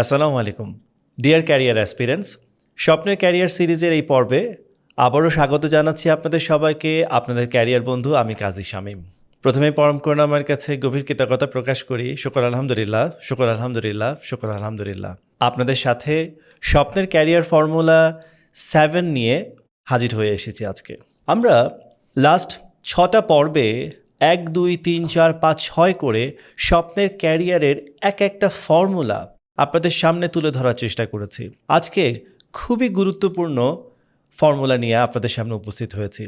আসসালামু আলাইকুম। Dear career aspirants স্বপ্নের ক্যারিয়ার সিরিজের এই পর্বে আবারও স্বাগত জানাচ্ছি আপনাদের সবাইকে। আপনাদের ক্যারিয়ার বন্ধু আমি কাজী শামীম। প্রথমে পরম করুন আমার কাছে গভীর কৃতজ্ঞতা প্রকাশ করি। শুকর আলহামদুলিল্লাহ শুকর আলহামদুলিল্লাহ শুকর আলহামদুলিল্লাহ। আপনাদের সাথে স্বপ্নের ক্যারিয়ার ফর্মুলা সেভেন নিয়ে হাজির হয়ে এসেছি আজকে। আমরা লাস্ট ছটা পর্বে এক, দুই, তিন, চার, পাঁচ, ছয় করে স্বপ্নের ক্যারিয়ারের এক একটা ফর্মুলা আপনাদের সামনে তুলে ধরার চেষ্টা করেছি। আজকে খুবই গুরুত্বপূর্ণ ফর্মুলা নিয়ে আপনাদের সামনে উপস্থিত হয়েছি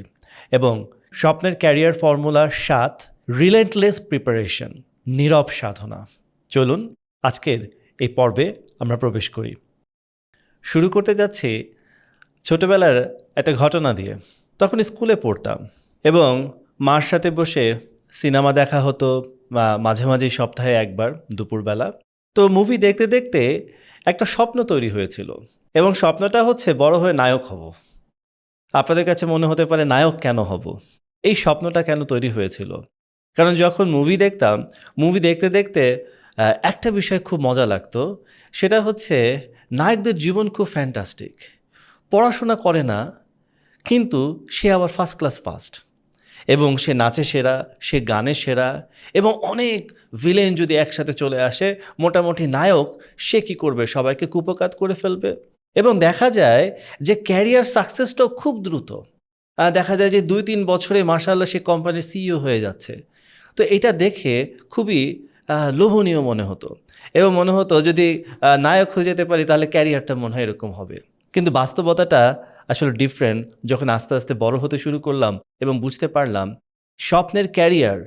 এবং স্বপ্নের ক্যারিয়ার ফর্মুলা সাত, রিলেন্টলেস প্রিপারেশন, নীরব সাধনা। চলুন, আজকের এই পর্বে আমরা প্রবেশ করি। শুরু করতে যাচ্ছি ছোটবেলার একটা ঘটনা দিয়ে। তখন স্কুলে পড়তাম এবং মার সাথে বসে সিনেমা দেখা হতো মাঝে মাঝে সপ্তাহে একবার, দুপুরবেলা। তো মুভি দেখতে দেখতে একটা স্বপ্ন তৈরি হয়েছিল এবং স্বপ্নটা হচ্ছে বড় হয়ে নায়ক হব। আপনাদের কাছে মনে হতে পারে নায়ক কেন হব? এই স্বপ্নটা কেন তৈরি হয়েছিল? কারণ যখন মুভি দেখতাম মুভি দেখতে দেখতে একটা বিষয় খুব মজা লাগতো, সেটা হচ্ছে নায়কদের জীবন খুব ফ্যান্টাস্টিক পড়াশোনা করে না, কিন্তু সে আবার ফার্স্ট ক্লাস ফার্স্ট এবং সে নাচে সেরা, সে গানে সেরা এবং অনেক ভিলেন যদি একসাথে চলে আসে, মোটামুটি নায়ক, সে কি করবে? সবাইকে কুপকাত করে ফেলবে। এবং দেখা যায় যে ক্যারিয়ার সাকসেসটাও খুব দ্রুত। দেখা যায় যে দুই তিন বছরে মার্শাল্লাহ সে কোম্পানির সিইও হয়ে যাচ্ছে। তো এটা দেখে খুবই লোভনীয় মনে হতো। এবং মনে হতো যদি নায়ক হয়ে যেতে পারি, তাহলে ক্যারিয়ারটা মনে হয় এরকম হবে। কিন্তু বাস্তবতাটা আসলে ডিফারেন্ট যখন আস্তে আস্তে বড় হতে শুরু করলাম এবং বুঝতে পারলাম, স্বপ্নের ক্যারিয়ার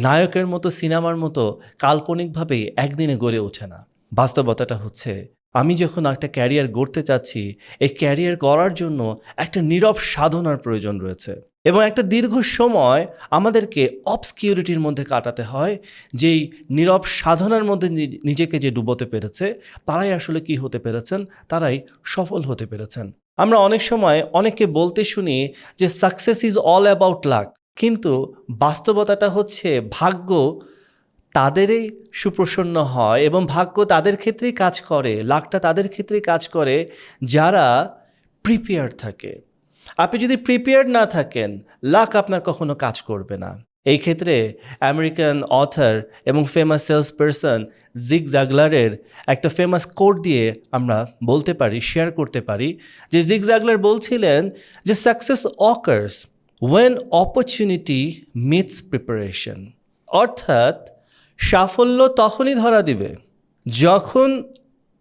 নায়কের মতো, সিনেমার মতো, কাল্পনিকভাবে একদিনে গড়ে ওঠে না। বাস্তবতাটা হচ্ছে আমি যখন একটা ক্যারিয়ার গড়তে চাচ্ছি, এই ক্যারিয়ার গড়ার জন্য একটা নীরব সাধনার প্রয়োজন রয়েছে এবং একটা দীর্ঘ সময় আমাদেরকে অবসকিউরিটির মধ্যে কাটাতে হয়, যেই নীরব সাধনার মধ্যে নিজেকে যে ডুবোতে পেরেছে, তারাই আসলে কি হতে পেরেছেন? তারাই সফল হতে পেরেছেন। আমরা অনেক সময় অনেককে বলতে শুনি যে success is all about luck কিন্তু বাস্তবতাটা হচ্ছে ভাগ্য তাদেরই সুপ্রসন্ন হয় এবং ভাগ্য তাদের ক্ষেত্রেই কাজ করে লাকটা তাদের ক্ষেত্রেই কাজ করে যারা প্রিপেয়ার থাকে। আপনি যদি প্রিপেয়ার্ড না থাকেন লাক আপনার কখনো কাজ করবে না। এই ক্ষেত্রে আমেরিকান অথার এবং ফেমাস সেলস পারসন জিগ জাগলারের একটা ফেমাস কোড দিয়ে আমরা বলতে পারি শেয়ার করতে পারি যে জিগ জাগলার বলছিলেন যে success occurs when opportunity meets preparation অর্থাৎ সাফল্য তখনই ধরা দিবে যখন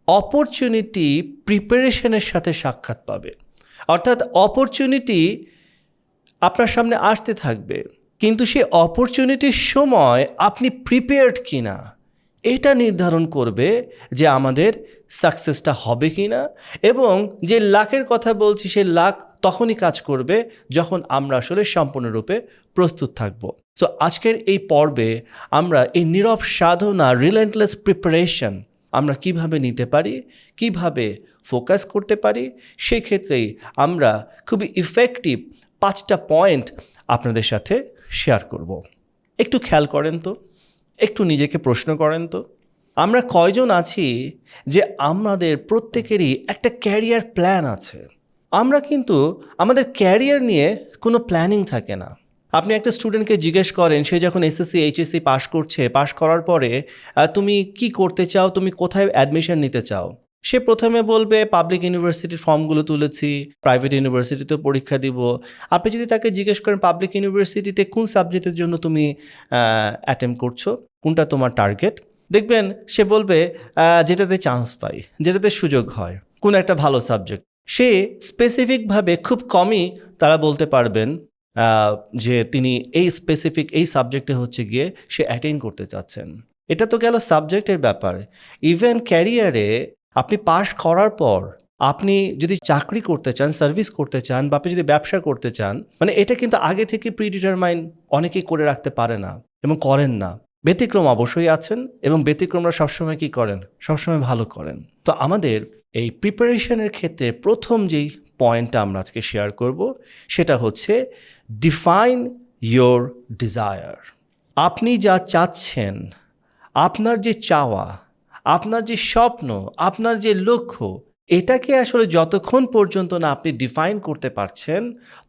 অপরচুনিটি প্রিপারেশনের সাথে সাক্ষাৎ পাবে। অর্থাৎ অপরচুনিটি আপনার সামনে আসতে থাকবে, কিন্তু সেই অপরচুনিটির সময় আপনি প্রিপেয়ার্ড কিনা, এটা নির্ধারণ করবে যে আমাদের সাকসেসটা হবে কি না এবং যে লাখের কথা বলছি, সেই লাখ তখনই কাজ করবে যখন আমরা আসলে সম্পূর্ণরূপে প্রস্তুত থাকব। তো আজকের এই পর্বে আমরা এই নীরব সাধনা রিলেন্টলেস প্রিপারেশন আমরা কীভাবে নিতে পারি, কীভাবে ফোকাস করতে পারি সেই ক্ষেত্রেই আমরা খুবই ইফেক্টিভ পাঁচটা পয়েন্ট আপনাদের সাথে শেয়ার করব। একটু খেয়াল করেন তো, একটু নিজেকে প্রশ্ন করেন তো। আমরা কয়জন আছি যে আমাদের প্রত্যেকেরই একটা ক্যারিয়ার প্ল্যান আছে? আমরা কিন্তু আমাদের ক্যারিয়ার নিয়ে কোনো প্ল্যানিং থাকে না। আপনি একটা স্টুডেন্টকে জিজ্ঞেস করেন, সে যখন এসএসসি এইচএসসি পাশ করছে, পাশ করার পরে তুমি কি করতে চাও? তুমি কোথায় অ্যাডমিশন নিতে চাও? সে প্রথমে বলবে পাবলিক ইউনিভার্সিটির ফর্মগুলো তুলেছি প্রাইভেট ইউনিভার্সিটিতেও পরীক্ষা দিব। আপনি যদি তাকে জিজ্ঞেস করেন পাবলিক ইউনিভার্সিটিতে কোন সাবজেক্টের জন্য তুমি অ্যাটেম্প করছ? কোনটা তোমার টার্গেট দেখবেন, সে বলবে যেটাতে চান্স পাই, যেটাতে সুযোগ হয়, কোন একটা ভালো সাবজেক্ট সে স্পেসিফিকভাবে খুব কমই তারা বলতে পারবেন যে তিনি এই স্পেসিফিক এই সাবজেক্টে হচ্ছে গিয়ে সে অ্যাটেন্ড করতে চাচ্ছেন। এটা তো গেল সাবজেক্টের ব্যাপার। ইভেন ক্যারিয়ারে আপনি পাশ করার পর আপনি যদি চাকরি করতে চান সার্ভিস করতে চান বা আপনি যদি ব্যবসা করতে চান মানে এটা কিন্তু আগে থেকে প্রিডিটারমাইন অনেকেই করে রাখতে পারে না এবং করেন না। ব্যতিক্রম অবশ্যই আছেন এবং ব্যতিক্রমরা সবসময় কি করেন? সবসময় ভালো করেন। তো আমাদের এই প্রিপারেশনের ক্ষেত্রে প্রথম যেই পয়েন্টটা আমরা আজকে শেয়ার করব। সেটা হচ্ছে ডিফাইন ইয়োর ডিজায়ার আপনি যা চাচ্ছেন, আপনার যে চাওয়া, আপনার যে স্বপ্ন, আপনার যে লক্ষ্য, এটাকে আসলে যতক্ষণ পর্যন্ত না আপনি ডিফাইন করতে পারছেন,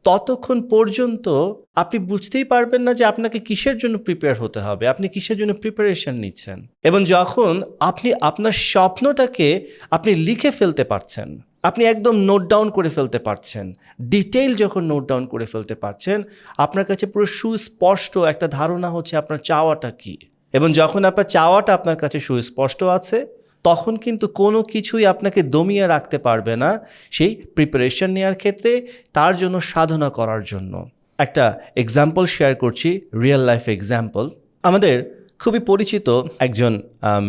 ততক্ষণ পর্যন্ত আপনি বুঝতেই পারবেন না যে আপনাকে কিসের জন্য প্রিপেয়ার হতে হবে, আপনি কিসের জন্য প্রিপারেশন নিচ্ছেন। এবং যখন আপনি আপনার স্বপ্নটাকে আপনি লিখে ফেলতে পারছেন আপনি একদম নোট ডাউন করে ফেলতে পারছেন। ডিটেইল যখন নোট ডাউন করে ফেলতে পারছেন, আপনার কাছে পুরো সুস্পষ্ট একটা ধারণা হচ্ছে আপনার চাওয়াটা কী। এবং যখন আপনার চাওয়াটা আপনার কাছে সুস্পষ্ট আছে, তখন কিন্তু কোনো কিছুই আপনাকে দমিয়ে রাখতে পারবে না সেই প্রিপারেশন নেওয়ার ক্ষেত্রে, তার জন্য সাধনা করার জন্য। একটা এক্সাম্পল শেয়ার করছি রিয়েল লাইফ এক্সাম্পল আমাদের খুবই পরিচিত একজন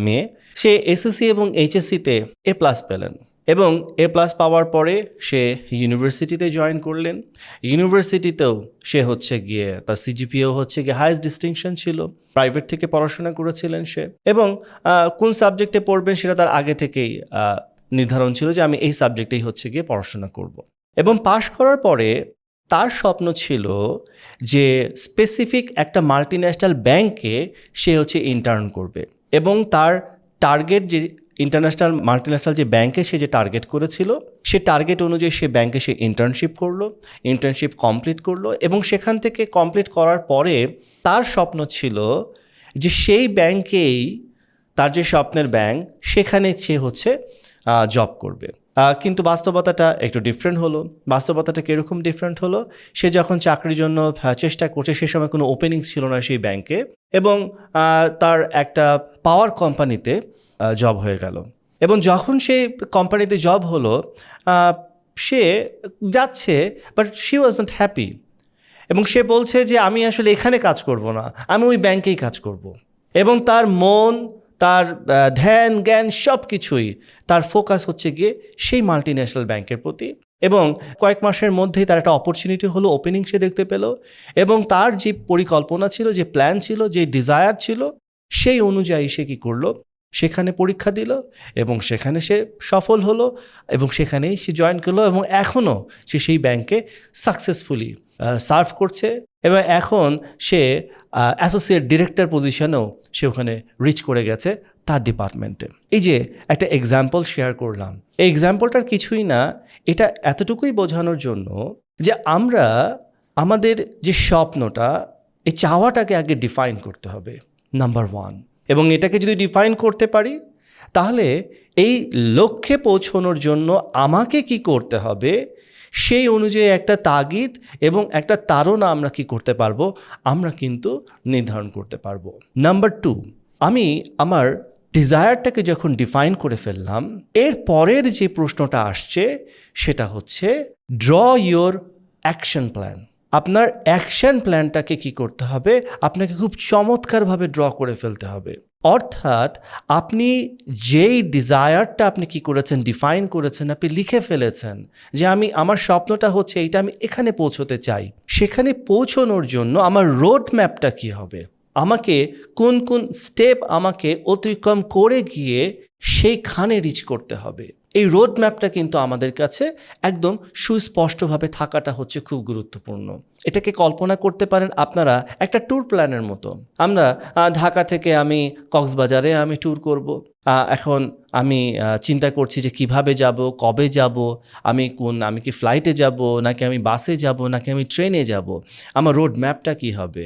মেয়ে। সে এসএসসি এবং এইচএসসিতে এ প্লাস পেলেন। এবং এ প্লাস পাওয়ার পরে সে ইউনিভার্সিটিতে জয়েন করলেন। ইউনিভার্সিটিতেও সে হচ্ছে গিয়ে, তার সিজিপিও হচ্ছে গিয়ে হায়েস্ট ডিস্টিংশন ছিল। প্রাইভেট থেকে পড়াশোনা করেছিলেন সে। এবং কোন সাবজেক্টে পড়বেন সেটা তার আগে থেকেই নির্ধারণ ছিল যে আমি এই সাবজেক্টেই হচ্ছে গিয়ে পড়াশোনা করব। এবং পাশ করার পরে তার স্বপ্ন ছিল যে স্পেসিফিক একটা মাল্টি ন্যাশনাল ব্যাংকে সে হচ্ছে ইন্টার্ন করবে। এবং তার টার্গেট যে ইন্টারন্যাশনাল মাল্টিন্যাশনাল যে ব্যাংকে সে যে টার্গেট করেছিল, সে টার্গেট অনুযায়ী সে ব্যাংকে সে ইন্টার্নশিপ করল ইন্টার্নশিপ কমপ্লিট করল এবং সেখান থেকে কমপ্লিট করার পরে তার স্বপ্ন ছিল যে সেই ব্যাংকেই তার যে স্বপ্নের ব্যাংক সেখানে সে হচ্ছে জব করবে। কিন্তু বাস্তবতাটা একটু ডিফারেন্ট হলো। বাস্তবতাটা কীরকম ডিফারেন্ট হলো? সে যখন চাকরির জন্য চেষ্টা করছে, সে সময় কোনো ওপেনিং ছিল না সেই ব্যাংকে এবং তার একটা পাওয়ার কোম্পানিতে জব হয়ে গেল। এবং যখন সে কোম্পানিতে জব হলো সে যাচ্ছে but she was not happy এবং সে বলছে যে, আমি আসলে এখানে কাজ করব না, আমি ওই ব্যাংকেই কাজ করব। এবং তার মন, তার ধ্যান, জ্ঞান সব কিছুই তার ফোকাস হচ্ছে গিয়ে সেই মাল্টি ন্যাশনাল ব্যাংকের প্রতি। এবং কয়েক মাসের মধ্যেই তার একটা অপরচুনিটি হলো ওপেনিং সে দেখতে পেল। এবং তার যে পরিকল্পনা ছিল, যে প্ল্যান ছিল, যে ডিজায়ার ছিল, সেই অনুযায়ী সে কী করল সেখানে পরীক্ষা দিল এবং সেখানে সে সফল হলো এবং সেখানেই সে জয়েন করল এবং এখনও সে সেই ব্যাংকে সাকসেসফুলি সার্ভ করছে এবং এখন সে অ্যাসোসিয়েট ডিরেক্টর পজিশনেও সে ওখানে রিচ করে গেছে তার ডিপার্টমেন্টে এই যে একটা এক্সাম্পল শেয়ার করলাম, এই এক্সাম্পলটার কিছুই না, এটা এতটুকুই বোঝানোর জন্য যে আমরা আমাদের যে স্বপ্নটা, এই চাওয়াটাকে আগে ডিফাইন করতে হবে নাম্বার ওয়ান এবং এটাকে যদি ডিফাইন করতে পারি, তাহলে এই লক্ষ্যে পৌঁছানোর জন্য আমাকে কি করতে হবে? সেই অনুযায়ী একটা তাগিদ এবং একটা তাড়না আমরা কি করতে পারব? আমরা কিন্তু নির্ধারণ করতে পারব। নাম্বার টু আমি আমার ডিজায়ারটাকে যখন ডিফাইন করে ফেললাম, এর পরের যে প্রশ্নটা আসছে, সেটা হচ্ছে ড্র ইয়োর অ্যাকশন প্ল্যান আপনার অ্যাকশন প্ল্যানটাকে কি করতে হবে? আপনাকে খুব চমৎকারভাবে ড্র করে ফেলতে হবে। অর্থাৎ আপনি যেই ডিজায়ারটা আপনি কি করেছেন ডিফাইন করেছেন, আপনি লিখে ফেলেছেন যে আমি, আমার স্বপ্নটা হচ্ছে এইটা আমি এখানে পৌঁছতে চাই। সেখানে পৌঁছনোর জন্য আমার রোড ম্যাপটা কী হবে? আমাকে কোন কোন স্টেপ আমাকে অতিক্রম করে গিয়ে সেইখানে রিচ করতে হবে। এই রোড ম্যাপটা কিন্তু আমাদের কাছে একদম সুস্পষ্টভাবে থাকাটা হচ্ছে খুব গুরুত্বপূর্ণ। এটাকে কল্পনা করতে পারেন আপনারা একটা ট্যুর প্ল্যানের মতো। আমরা ঢাকা থেকে আমি কক্সবাজারে আমি ট্যুর করব। এখন আমি চিন্তা করছি যে কীভাবে যাব, কবে যাব, আমি কোন, আমি কি ফ্লাইটে যাব, নাকি আমি বাসে যাব, নাকি আমি ট্রেনে যাব, আমার রোড ম্যাপটা কী হবে?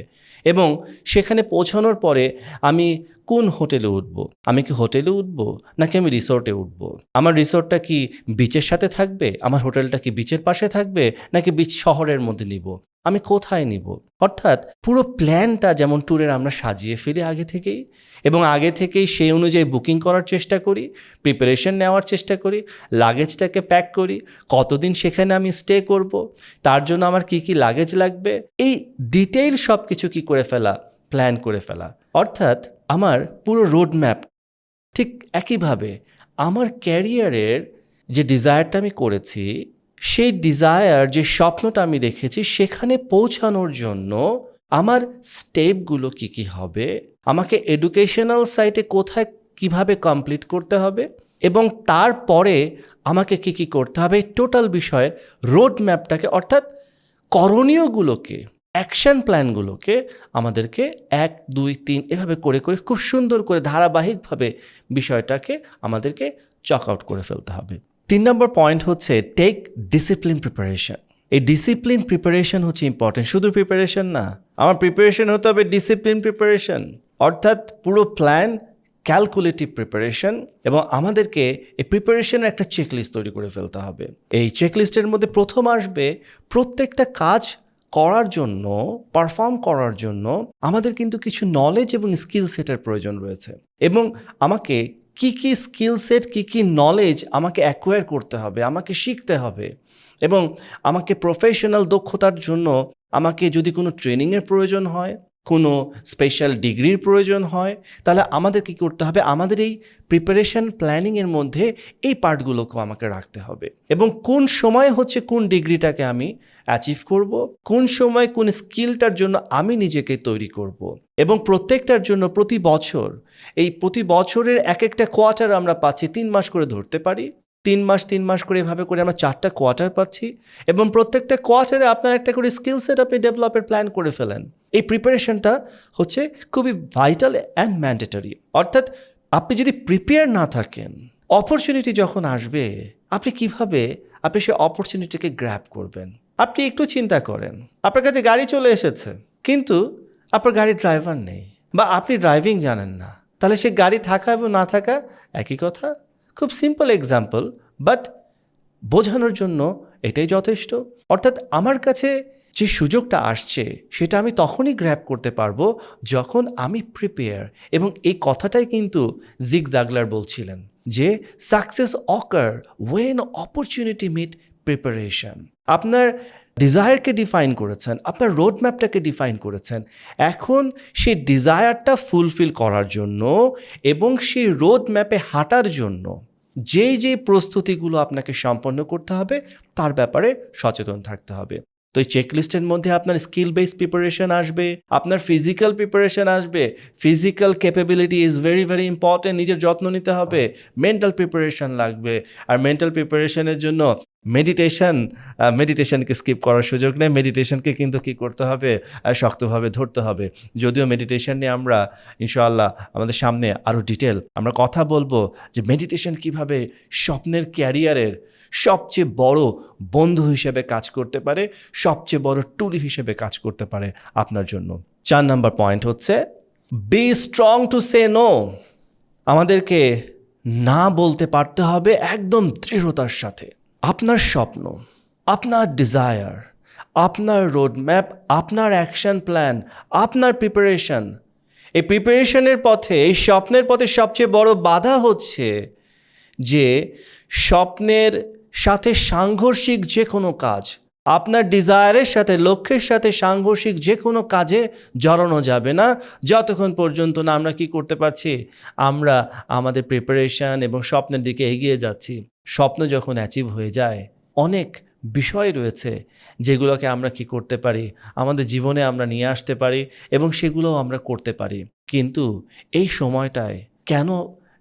এবং সেখানে পৌঁছানোর পরে আমি কোন হোটেলে উঠব? আমি কি হোটেলে উঠব, নাকি আমি রিসোর্টে উঠব? আমার রিসোর্টটা কি বিচের সাথে থাকবে? আমার হোটেলটা কি বিচের পাশে থাকবে, নাকি বিচ শহরের মধ্যে নিব? আমি কোথায় নিব? অর্থাৎ পুরো প্ল্যানটা যেমন ট্যুরের আমরা সাজিয়ে ফেলি আগে থেকেই এবং আগে থেকেই সেই অনুযায়ী বুকিং করার চেষ্টা করি প্রিপারেশন নেওয়ার চেষ্টা করি লাগেজটাকে প্যাক করি, কতদিন সেখানে আমি স্টে করব, তার জন্য আমার কি কি লাগেজ লাগবে, এই ডিটেইল সব কিছু কি করে ফেলা প্ল্যান করে ফেলা। অর্থাৎ আমার পুরো রোড ম্যাপ ঠিক একইভাবে আমার ক্যারিয়ারের যে ডিজায়ারটা আমি করেছি সেই ডিজায়ার যে স্বপ্নটা আমি দেখেছি, সেখানে পৌঁছানোর জন্য আমার স্টেপগুলো কি কি হবে? আমাকে এডুকেশনাল সাইটে কোথায় কীভাবে কমপ্লিট করতে হবে? এবং তারপরে আমাকে কি কি করতে হবে? টোটাল বিষয়ের রোড ম্যাপটাকে অর্থাৎ করণীয়গুলোকে অ্যাকশন প্ল্যানগুলোকে আমাদেরকে এক, দুই, তিন, এভাবে করে করে খুব সুন্দর করে ধারাবাহিকভাবে বিষয়টাকে আমাদেরকে চক আউট করে ফেলতে হবে। তিন নম্বর পয়েন্ট হচ্ছে টেক ডিসিপ্লিন প্রিপারেশন এই ডিসিপ্লিন প্রিপারেশন হচ্ছে ইম্পর্টেন্ট শুধু প্রিপারেশন না, আমার প্রিপারেশন হতে হবে ডিসিপ্লিন প্রিপারেশন অর্থাৎ পুরো প্ল্যান ক্যালকুলেটিভ প্রিপারেশন এবং আমাদেরকে এই প্রিপারেশনের একটা চেকলিস্ট তৈরি করে ফেলতে হবে। এই চেকলিস্টের মধ্যে প্রথম আসবে প্রত্যেকটা কাজ করার জন্য পারফর্ম করার জন্য আমাদের কিন্তু কিছু নলেজ এবং স্কিল সেটের প্রয়োজন রয়েছে। এবং আমাকে কি কি স্কিল সেট কী কী নলেজ আমাকে অ্যাকোয়ার করতে হবে, আমাকে শিখতে হবে এবং আমাকে প্রফেশনাল দক্ষতার জন্য আমাকে যদি কোনো ট্রেনিংয়ের প্রয়োজন হয় কোনো স্পেশাল ডিগ্রির প্রয়োজন হয়, তাহলে আমাদের কি করতে হবে? আমাদের এই প্রিপারেশন প্ল্যানিংয়ের মধ্যে এই পার্টগুলোকেও আমাকে রাখতে হবে। এবং কোন সময় হচ্ছে কোন ডিগ্রিটাকে আমি অ্যাচিভ করব? কোন সময় কোন স্কিলটার জন্য আমি নিজেকে তৈরি করব? এবং প্রত্যেকটার জন্য প্রতি বছর, এই প্রতি বছরের এক একটা কোয়ার্টার আমরা পাচ্ছি, তিন মাস করে ধরতে পারি। তিন মাস তিন মাস করে এভাবে করে আমরা চারটা কোয়ার্টার পাচ্ছি। এবং প্রত্যেকটা কোয়ার্টারে আপনার একটা করে স্কিল সেট আপনি ডেভেলপের প্ল্যান করে ফেলেন। এই প্রিপারেশনটা হচ্ছে খুবই ভাইটাল অ্যান্ড ম্যান্ডেটরি অর্থাৎ আপনি যদি প্রিপেয়ার না থাকেন অপরচুনিটি যখন আসবে, আপনি কীভাবে আপনি সেই অপরচুনিটিকে গ্র্যাব করবেন? আপনি একটু চিন্তা করেন, আপনার কাছে গাড়ি চলে এসেছে, কিন্তু আপনার গাড়ির ড্রাইভার নেই বা আপনি ড্রাইভিং জানেন না, তাহলে সে গাড়ি থাকা এবং না থাকা একই কথা। খুব সিম্পল এক্সাম্পল বাট বোঝানোর জন্য এটাই যথেষ্ট। অর্থাৎ আমার কাছে যে সুযোগটা আসছে, সেটা আমি তখনই গ্র্যাব করতে পারব যখন আমি প্রিপেয়ার এবং এই কথাটাই কিন্তু জিগ জাগলার বলছিলেন যে success occur when opportunity meet preparation আপনার ডিজায়ারকে ডিফাইন করেছেন, আপনার রোড ম্যাপটাকে ডিফাইন করেছেন। এখন সেই ডিজায়ারটা ফুলফিল করার জন্য এবং সেই রোড ম্যাপে হাঁটার জন্য যেই যে প্রস্তুতিগুলো আপনাকে সম্পন্ন করতে হবে, তার ব্যাপারে সচেতন থাকতে হবে। তো এই চেকলিস্টের মধ্যে আপনার স্কিল বেস প্রিপারেশন আসবে, আপনার ফিজিক্যাল প্রিপারেশন আসবে physical capability is very very important নিজের যত্ন নিতে হবে মেন্টাল প্রিপারেশন লাগবে। আর মেন্টাল প্রিপারেশনের জন্য মেডিটেশন মেডিটেশনকে স্কিপ করার সুযোগ নেই। মেডিটেশনকে কিন্তু কি করতে হবে? শক্তভাবে ধরতে হবে। যদিও মেডিটেশন নিয়ে আমরা, ইনশাআল্লাহ, আমাদের সামনে আরও ডিটেল আমরা কথা বলব যে মেডিটেশন কীভাবে স্বপ্নের ক্যারিয়ারের সবচেয়ে বড় বন্ধু হিসেবে কাজ করতে পারে, সবচেয়ে বড় টুল হিসেবে কাজ করতে পারে আপনার জন্য। চার নাম্বার পয়েন্ট হচ্ছে be strong to say no আমাদেরকে না বলতে পারতে হবে একদম দৃঢ়তার সাথে। আপনার স্বপ্ন, আপনার ডিজায়ার আপনার রোড ম্যাপ আপনার অ্যাকশন প্ল্যান আপনার প্রিপারেশন এই প্রিপারেশনের পথে, এই স্বপ্নের পথে সবচেয়ে বড় বাধা হচ্ছে যে স্বপ্নের সাথে সাংঘর্ষিক যে কোনো কাজ আপনার ডিজায়ারের সাথে, লক্ষ্যের সাথে, সাংঘর্ষিক যে কোনো কাজে জড়ানো যাবে না। যতক্ষণ পর্যন্ত না আমরা কি করতে পারছি? আমরা আমাদের প্রিপারেশন এবং স্বপ্নের দিকে এগিয়ে যাচ্ছি। স্বপ্ন যখন অ্যাচিভ হয়ে যায়, অনেক বিষয় রয়েছে যেগুলোকে আমরা কি করতে পারি, আমাদের জীবনে আমরা নিয়ে আসতে পারি এবং সেগুলোও আমরা করতে পারি। কিন্তু এই সময়টায় কেন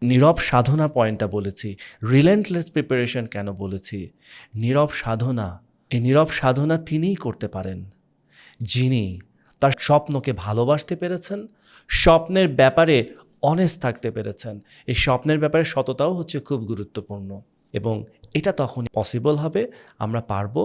নীরব সাধনা পয়েন্টটা বলেছি? রিলেন্টলেস প্রিপারেশন কেন বলেছি? নীরব সাধনা এই নীরব সাধনা তিনিই করতে পারেন, যিনি তার স্বপ্নকে ভালোবাসতে পেরেছেন, স্বপ্নের ব্যাপারে অনেস্ট থাকতে পেরেছেন। এই স্বপ্নের ব্যাপারে সততাও হচ্ছে খুব গুরুত্বপূর্ণ এবং এটা তখন পসিবল হবে, আমরা পারব,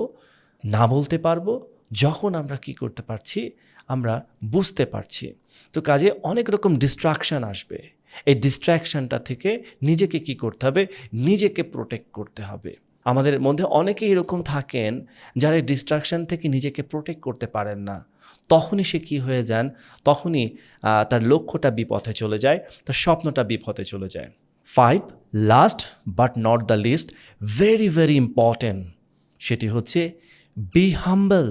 না বলতে পারব, যখন আমরা কি করতে পারছি, আমরা বুঝতে পারছি। তো কাজে অনেক রকম ডিস্ট্রাকশন আসবে। এই ডিস্ট্র্যাকশনটা থেকে নিজেকে কি করতে হবে? নিজেকে প্রোটেক্ট করতে হবে। আমাদের মধ্যে অনেকেই এরকম থাকেন যারা ডিস্ট্রাকশন থেকে নিজেকে প্রোটেক্ট করতে পারেন না। তখনই সে কি হয়ে যান? তখনই তার লক্ষ্যটা বিপথে চলে যায়, তার স্বপ্নটা বিপথে চলে যায়। Five last but not the least very very important সেটি হচ্ছে বি হাম্বল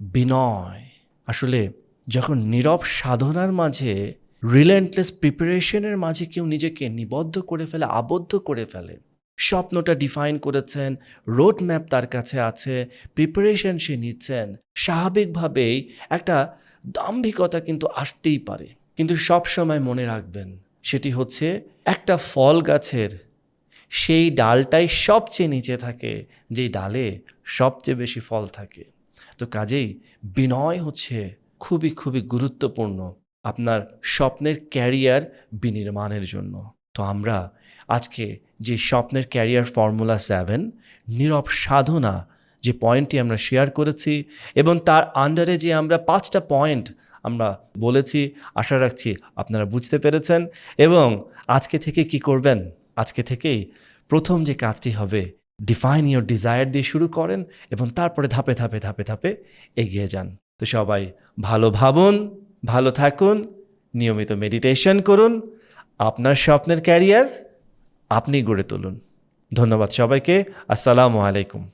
বিনয়। আসলে যখন নীরব সাধনার মাঝে রিলেন্টলেস প্রিপারেশনের মাঝে কেউ নিজেকে নিবদ্ধ করে ফেলে, আবদ্ধ করে ফেলে স্বপ্নটা ডিফাইন করেছেন রোড ম্যাপ তার কাছে আছে প্রিপারেশন সে নিচ্ছেন। স্বাভাবিকভাবেই একটা দাম্ভিকতা কিন্তু আসতেই পারে। কিন্তু সব সময় মনে রাখবেন, সেটি হচ্ছে একটা ফল গাছের সেই ডালটাই সবচেয়ে নিচে থাকে, যেই ডালে সবচেয়ে বেশি ফল থাকে। তো কাজেই বিনয় হচ্ছে খুবই খুবই গুরুত্বপূর্ণ আপনার স্বপ্নের ক্যারিয়ার বিনির্মাণের জন্য। তো আমরা আজকে যে স্বপ্নের ক্যারিয়ার ফর্মুলা সেভেন, নীরব সাধনা যে পয়েন্টটি আমরা শেয়ার করেছি এবং তার আন্ডারে যে আমরা পাঁচটা পয়েন্ট আমরা বলেছি, আশা রাখছি আপনারা বুঝতে পেরেছেন। এবং আজকে থেকে কি করবেন? আজকে থেকেই প্রথম যে কাজটি হবে ডিফাইন ইউর ডিজায়ার দিয়ে শুরু করেন এবং তারপরে ধাপে ধাপে ধাপে ধাপে এগিয়ে যান। তো সবাই ভালো ভাবুন, ভালো থাকুন, নিয়মিত মেডিটেশন করুন, আপনার স্বপ্নের ক্যারিয়ার আপনি গড়ে তুলুন। ধন্যবাদ সবাইকে। আসসালামু আলাইকুম।